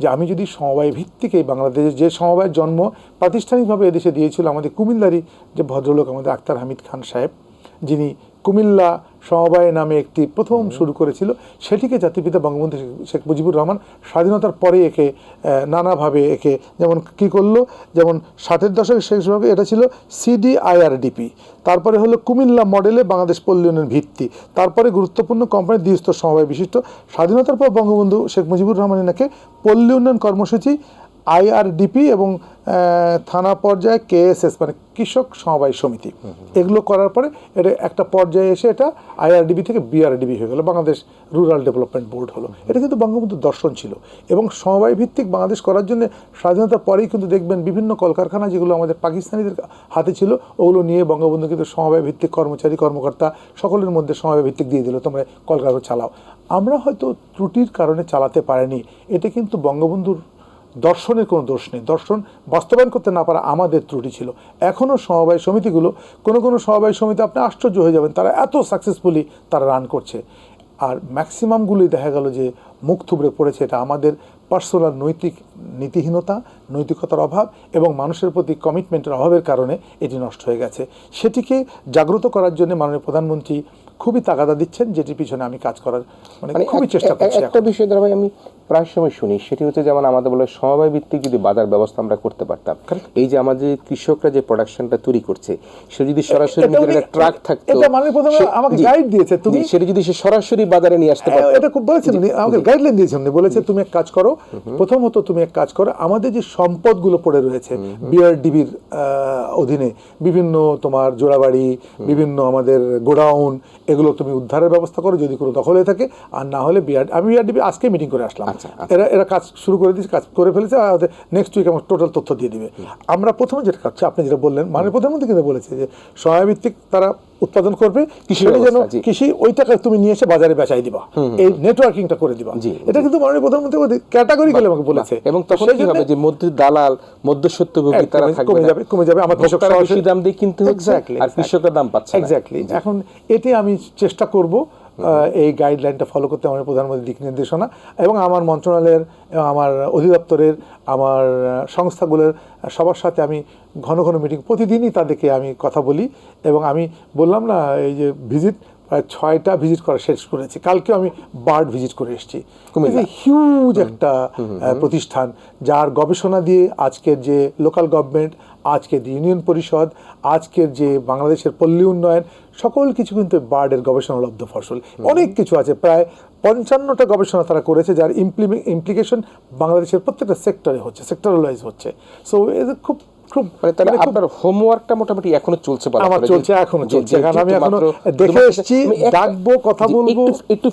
যে আমি যদি সমবায় ভিত্তিকে বাংলাদেশের বাংলাদেশে যে সমবায়ের জন্ম প্রাতিষ্ঠানিকভাবে এদেশে দিয়েছিল আমাদের কুমিল্লারই যে ভদ্রলোক আমাদের আক্তার হামিদ খান সাহেব, যিনি কুমিল্লা সমবায় নামে একটি প্রথম শুরু করেছিল। সেটিকে জাতিপিতা বঙ্গবন্ধু শেখ- মুজিবুর রহমান স্বাধীনতার পরে একে নানাভাবে একে যেমন কি করল যেমন ষাটের দশকের শেষ ভাগে এটা ছিল সিডিআইআরডিপি। তারপরে হলো কুমিল্লা মডেলে বাংলাদেশ পল্লী উন্নয়ন ভিত্তি। তারপরে গুরুত্বপূর্ণ কোম্পানি দ্বিস্তর সমবায় বিশিষ্ট। স্বাধীনতার পর বঙ্গবন্ধু শেখ মুজিবুর রহমান এনাকে পল্লী উন্নয়ন কর্মসূচি আইআরডিপি এবং থানা পর্যায়ে কেএসএস মানে কৃষক সমবায় সমিতি। এগুলো করার পরে এটা একটা পর্যায়ে এসে এটা আইআরডিবি থেকে বিআরডিবি হয়ে গেল বাংলাদেশ রুরাল ডেভেলপমেন্ট বোর্ড হলো। এটা কিন্তু বঙ্গবন্ধুর দর্শন ছিল এবং সমবায় ভিত্তিক বাংলাদেশ করার জন্য স্বাধীনতার পরেই কিন্তু দেখবেন বিভিন্ন কলকারখানা যেগুলো আমাদের পাকিস্তানিদের হাতে ছিল ওগুলো নিয়ে বঙ্গবন্ধু কিন্তু সমবায় ভিত্তিক কর্মচারী কর্মকর্তা সকলের মধ্যে সমবায় ভিত্তিক দিয়ে দিল তোমরা কলকারখানা চালাও। আমরা হয়তো ত্রুটির কারণে চালাতে পারিনি এটা কিন্তু বঙ্গবন্ধুর দর্শনের কোনো দোষ নেই। দর্শন বাস্তবায়ন করতে না পারা আমাদের ত্রুটি ছিল। এখনও সমবায় সমিতিগুলো কোনো কোনো সমবায় সমিতি আপনি আশ্চর্য হয়ে যাবেন তারা এত সাকসেসফুলি তারা রান করছে। আর ম্যাক্সিমামগুলোই দেখা গেল যে মুখ থুবড়ে পড়েছে এটা আমাদের পার্সোনাল নৈতিক নীতিহীনতা নৈতিকতার অভাব এবং মানুষের প্রতি কমিটমেন্টের অভাবের কারণে এটি নষ্ট হয়ে গেছে। সেটিকে জাগ্রত করার জন্য মাননীয় প্রধানমন্ত্রী খুবই তাগাদা দিচ্ছেন যেটির পিছনে আমি কাজ করার মানে মানে খুবই চেষ্টা করছি একটা বিষয় দ্বারা আমি প্রায় সময় শুনি সেটি হচ্ছে যেমন আমাদের বলে সমবায় ভিত্তিক যদি বাজার ব্যবস্থা আমরা করতে পারতাম। এই যে আমাদের কৃষকরা যে প্রোডাকশনটা তৈরি করছে সে যদি সরাসরি নিজের একটা ট্রাক থাকতো এটা আমাকে guide দিয়েছে, তুমি- সেটা যদি সে সরাসরি বাজারে নিয়ে আসতে পারতো। এটা খুব বলেছেন উনি আমাকে গাইডলাইন দিয়েছেন উনি বলেছে তুমি এক কাজ করো প্রথমত তুমি এক কাজ করো আমাদের যে সম্পদগুলো পড়ে রয়েছে বিআরডিবির অধীনে বিভিন্ন তোমার জোড়াবাড়ি বিভিন্ন আমাদের গোডাউন এগুলো তুমি উদ্ধারের ব্যবস্থা করো যদি কোনো দখল হয়ে থাকে আর না হলে বিআর আমি বিআরডিবি আজকে মিটিং করে আসলাম। আচ্ছা, এরা এরা কাজ শুরু করে দিয়েছে কাজ করে ফেলেছে আর নেক্সট উইক আমার টোটাল তথ্য দিয়ে দিবে। আমরা প্রথমে যেটা কাজ আপনি যেটা বললেন মাননীয় প্রধানমন্ত্রী কিন্তু বলেছে যে সহায়ভিত্তিক তারা উৎপাদন করবে কৃষি যেন কৃষি ওই টাকা তুমি নিয়ে এসে বাজারে বেচাই দিবা। এই নেটওয়ার্কিংটা করে দিবা। এটা কিন্তু মাননীয় প্রধানমন্ত্রী ক্যাটাগরি আমাকে বলেছে। এবং তখন কি হবে যে মধ্য দালাল মধ্যস্বত্বভোগী একদম, তারা কমে থাকবে। যাবে, কমে যাবে। আমার কৃষক ভোক্তারা সরাসরি- বেশি দাম দিয়ে কিনতে হচ্ছে আর. কৃষকরা দাম পাচ্ছে। এক্স্যাক্টলি এখন এটি আমি চেষ্টা করব এই গাইডলাইনটা ফলো করতে আমার প্রধানমন্ত্রী দিক নির্দেশনা এবং আমার মন্ত্রণালয়ের, আমার অধিদপ্তরের, আমার সংস্থাগুলোর সবার সাথে আমি ঘন ঘন মিটিং প্রতিদিনই তাদেরকে আমি কথা বলি এবং আমি বললাম না, এই যে ভিজিট প্রায় ছয়টা ভিজিট করা শেষ করেছি। কালকে আমি বার্ড ভিজিট করে এসেছি। হিউজ একটা প্রতিষ্ঠান যার গবেষণা দিয়ে আজকের যে লোকাল গভর্নমেন্ট আজকের যে ইউনিয়ন পরিষদ আজকের যে বাংলাদেশের পল্লী উন্নয়ন সকল কিছু কিন্তু বার্ডের গবেষণালব্ধ ফসল। অনেক কিছু আছে। প্রায় পঞ্চান্নটা গবেষণা তারা করেছে যার ইমপ্লিমেন্ট ইমপ্লিকেশন বাংলাদেশের প্রত্যেকটা সেক্টরে হচ্ছে সেক্টরালাইজ হচ্ছে। সো এদের খুব খুব মানে তাহলে মানে আপনার হোমওয়ার্কটা মোটামুটি এখনও চলছে আমার চলছে, এখনও চলছে। কারণ আমি এখনও দেখে এসেছি, ডাকবো, কথা বলব। একটু